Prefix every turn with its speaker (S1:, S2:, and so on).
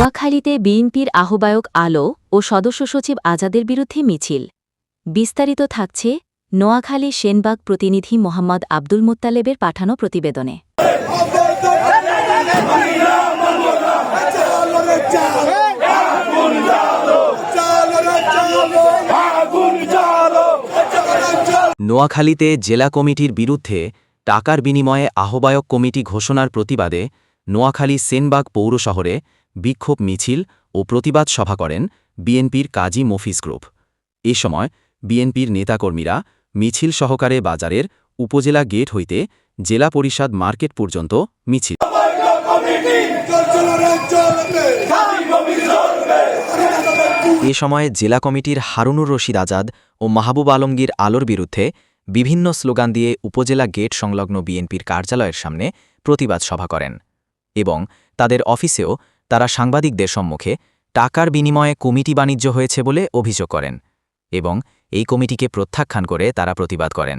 S1: নোয়াখালীতে বিএনপির আহ্বায়ক আলো ও সদস্য সচিব আজাদের বিরুদ্ধে মিছিল। বিস্তারিত থাকছে নোয়াখালী সেনবাগ প্রতিনিধি মোহাম্মদ আব্দুল মুত্তালেবের পাঠানো প্রতিবেদনে।
S2: নোয়াখালীতে জেলা কমিটির বিরুদ্ধে টাকার বিনিময়ে আহ্বায়ক কমিটি ঘোষণার প্রতিবাদে নোয়াখালী সেনবাগ পৌর শহরে বিক্ষোভ মিছিল ও প্রতিবাদ সভা করেন বিএনপির কাজী মফিজ গ্রুপ। এ সময় বিএনপির নেতাকর্মীরা মিছিল সহকারে বাজারের উপজেলা গেট হইতে জেলা পরিষদ মার্কেট পর্যন্ত মিছিল এ সময় জেলা কমিটির হারুনুর রশিদ আজাদ ও মাহবুব আলমগীর আলোর বিরুদ্ধে বিভিন্ন স্লোগান দিয়ে উপজেলা গেট সংলগ্ন বিএনপির কার্যালয়ের সামনে প্রতিবাদ সভা করেন এবং তাদের অফিসেও তারা সাংবাদিকদের সম্মুখে টাকার বিনিময়ে কমিটি বাণিজ্য হয়েছে বলে অভিযোগ করেন এবং এই কমিটিকে প্রত্যাখ্যান করে তারা প্রতিবাদ করেন।